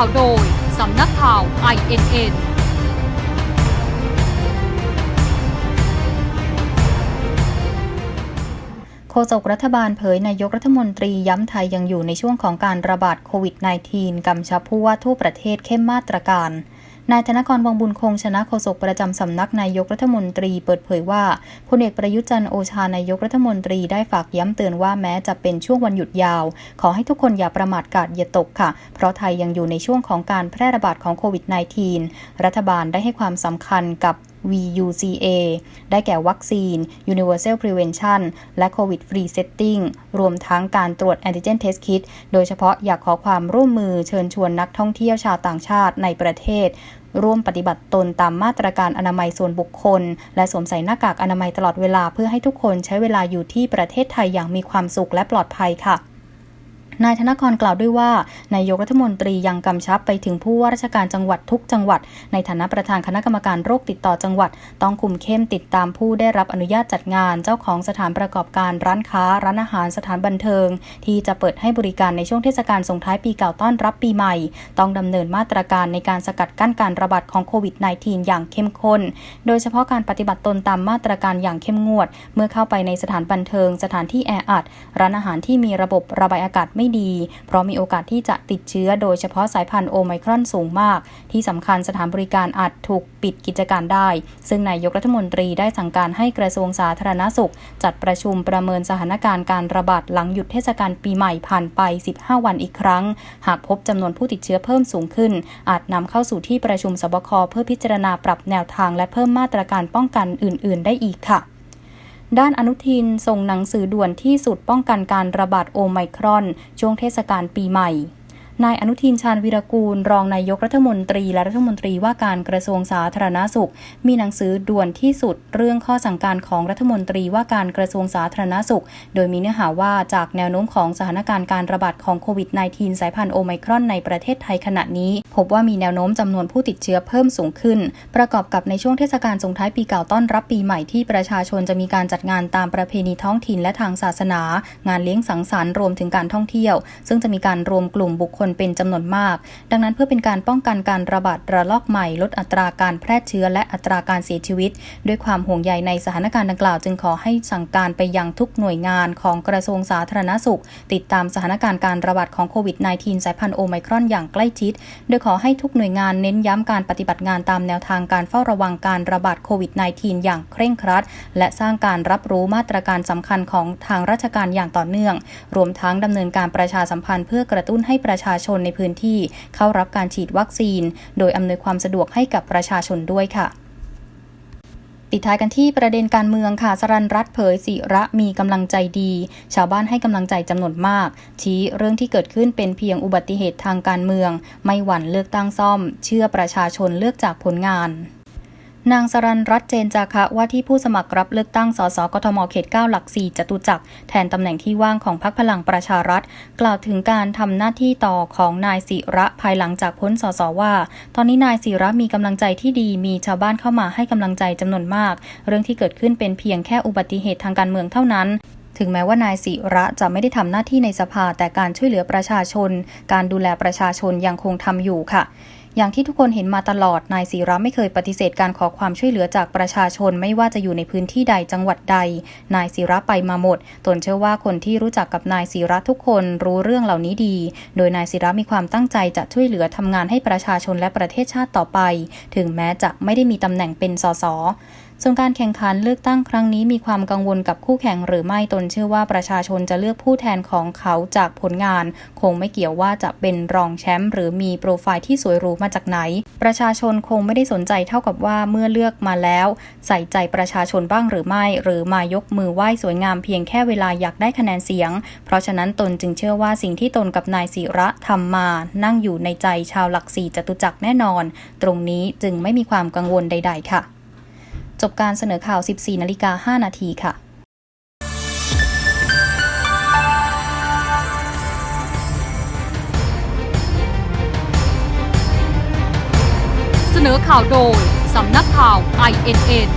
ข่าวโดย สำนักข่าว INN โฆษกรัฐบาลเผยนายกรัฐมนตรีย้ำไทยยังอยู่ในช่วงของการระบาดโควิด -19 กำชับผู้ว่าทั่วประเทศเข้มมาตรการ นายธนกรวังบุญคงชนะโฆษกประจำสำนักนายกรัฐมนตรีเปิดเผยว่าพลเอกประยุจันโอชานายกรัฐมนตรีได้ฝากย้ำเตือนว่าแม้จะเป็นช่วงวันหยุดยาว ขอให้ทุกคนอย่าประมาทกาดอย่าตกค่ะ เพราะไทยยังอยู่ในช่วงของการแพร่ระบาดของโควิด -19 รัฐบาลได้ให้ความสำคัญกับ VUCA ได้แก่วัคซีน Universal Prevention และ COVID Free Setting รวมทั้งการตรวจ Antigen Test Kit โดยเฉพาะอยากขอความร่วมมือเชิญชวนนักท่องเที่ยวชาวต่างชาติในประเทศ ร่วมปฏิบัติตนตามมาตรการอนามัยส่วนบุคคล และสวมใส่หน้ากากอนามัยตลอดเวลาเพื่อให้ทุกคนใช้เวลาอยู่ที่ประเทศไทยอย่างมีความสุขและปลอดภัยค่ะ นายธนกรกล่าวด้วยว่านายกรัฐมนตรียังกำชับไปถึงผู้ว่าราชการจังหวัดทุกจังหวัด ในฐานะประธานคณะกรรมการโรคติดต่อจังหวัด ต้องคุมเข้มติดตามผู้ได้รับอนุญาตจัดงาน เจ้าของสถานประกอบการร้านค้า ร้านอาหารสถานบันเทิง ที่จะเปิดให้บริการในช่วงเทศกาลส่งท้ายปีเก่าต้อนรับปีใหม่ ต้องดำเนินมาตรการในการสกัดกั้นการระบาดของโควิด -19 อย่างเข้มข้น โดยเฉพาะการปฏิบัติตนตามมาตรการอย่างเข้มงวด เมื่อเข้าไปในสถานบันเทิง สถานที่แออัด ร้านอาหารที่มีระบบระบายอากาศไม่ดี เพราะมีโอกาสที่จะติดเชื้อโดยเฉพาะสายพันธุ์โอไมครอนสูงมาก ที่สำคัญสถานบริการอาจถูกปิดกิจการได้ ซึ่งนายกรัฐมนตรีได้สั่งการให้กระทรวงสาธารณสุข จัดประชุมประเมินสถานการณ์การระบาดหลังหยุดเทศกาลปีใหม่ผ่านไป 15 วันอีกครั้ง หากพบจำนวนผู้ติดเชื้อเพิ่มสูงขึ้น อาจนำเข้าสู่ที่ประชุมสบคเพื่อพิจารณาปรับแนวทางและเพิ่มมาตรการป้องกันอื่น ๆ ได้อีกค่ะ ด้านอนุทินส่งหนังสือด่วนที่สุดป้องกันการระบาดโอไมครอน ช่วงเทศกาลปีใหม่ นายอนุทินชาญวิรากูล รองนายกรัฐมนตรี และรัฐมนตรีว่าการกระทรวงสาธารณาสุข มีหนังสือด่วนที่สุดเรื่องข้อสั่งการของรัฐมนตรีว่าการกระทรวงสาธารณาสุข โดยมีเนื้อหาว่าจากแนวโน้มของสถานการณ์การระบาดของโควิด -19 สายพันธุ์โอไมครอนในประเทศไทยขณะนี้ พบว่ามีแนวโน้มจำนวนผู้ติดเชื้อเพิ่มสูงขึ้น ประกอบกับในช่วงเทศกาลส่งท้ายปีเก่าต้อนรับปีใหม่ที่ประชาชนจะมีการจัดงานตามประเพณีท้องถิ่นและทางศาสนา งานเลี้ยงสังสรรค์รวมถึงการท่องเที่ยว ซึ่งจะมีการรวมกลุ่มบุคคลเป็นจำนวนมาก ดังนั้นเพื่อเป็นการป้องกันการระบาดระลอกใหม่ ลดอัตราการแพร่เชื้อและอัตราการเสียชีวิต ด้วยความห่วงใยในสถานการณ์ดังกล่าว จึงขอให้สั่งการไปยังทุกหน่วยงานของกระทรวงสาธารณสุข ติดตามสถานการณ์การระบาดของโควิด -19 สายพันธุ์โอไมครอนอย่างใกล้ชิด โดยขอให้ทุกหน่วยงานเน้นย้ำการปฏิบัติงานตามแนวทางการเฝ้าระวังการระบาดโควิด -19 อย่างเคร่งครัด และสร้างการรับรู้มาตรการสำคัญของทางราชการอย่างต่อเนื่อง รวมทั้งดำเนินการประชาสัมพันธ์เพื่อกระตุ้นให้ประชาชนในพื้นที่เข้ารับการฉีดวัคซีน โดยอำนวยความสะดวกให้กับประชาชนด้วยค่ะปิดท้ายกันที่ประเด็นการเมืองค่ะสรันรัฐเผยสิระมีกำลังใจดี ชาวบ้านให้กำลังใจจำนวนมาก ชี้เรื่องที่เกิดขึ้นเป็นเพียงอุบัติเหตุทางการเมือง ไม่หวั่นเลือกตั้งซ่อม เชื่อประชาชนเลือกจากผลงาน นางสรันรัตเจนจาคะว่าที่ผู้สมัครรับเลือกตั้งสสกทมเขต 9 หลัก 4 จตุจักร แทนตำแหน่งที่ว่างของพรรคพลังประชารัฐ กล่าวถึงการทำหน้าที่ต่อของนายศิระภายหลังจากพ้นสสว่า ตอนนี้นายศิระมีกำลังใจที่ดีมีชาวบ้านเข้ามาให้กำลังใจจำนวนมาก เรื่องที่เกิดขึ้นเป็นเพียงแค่อุบัติเหตุทางการเมืองเท่านั้นถึงแม้ว่านายศิระจะไม่ได้ทำหน้าที่ในสภาแต่การช่วยเหลือประชาชน การดูแลประชาชนยังคงทำอยู่ค่ะ อย่างที่ทุกคนเห็นมาตลอดนายศิระไม่เคยปฏิเสธการขอความช่วยเหลือจากประชาชนไม่ว่าจะอยู่ในพื้นที่ใดจังหวัดใด นายศิระไปมาหมด ตนเชื่อว่าคนที่รู้จักกับนายศิระทุกคนรู้เรื่องเหล่านี้ดี โดยนายศิระมีความตั้งใจจะช่วยเหลือทำงานให้ประชาชนและประเทศชาติต่อไป ถึงแม้จะไม่ได้มีตำแหน่งเป็นสส ส่วนการแข่งขันเลือกตั้งครั้งนี้มีความกังวลกับคู่แข่งหรือไม่ตนเชื่อว่าประชาชนจะเลือกผู้แทนของเขาจากผลงาน คงไม่เกี่ยวว่าจะเป็นรองแชมป์หรือมีโปรไฟล์ที่สวยหรูมาจากไหน ประชาชนคงไม่ได้สนใจเท่ากับว่าเมื่อเลือกมาแล้ว ใส่ใจประชาชนบ้างหรือไม่ หรือมายกมือไหว้สวยงามเพียงแค่เวลาอยากได้คะแนนเสียง เพราะฉะนั้นตนจึงเชื่อว่าสิ่งที่ตนกับนายศิระทำมานั่งอยู่ในใจชาวหลักสี่จตุจักรแน่นอน ตรงนี้จึงไม่มีความกังวลใด ๆ ค่ะ จบการเสนอข่าว 14นาฬิกา5นาทีค่ะเสนอข่าวโดย สำนักข่าว INN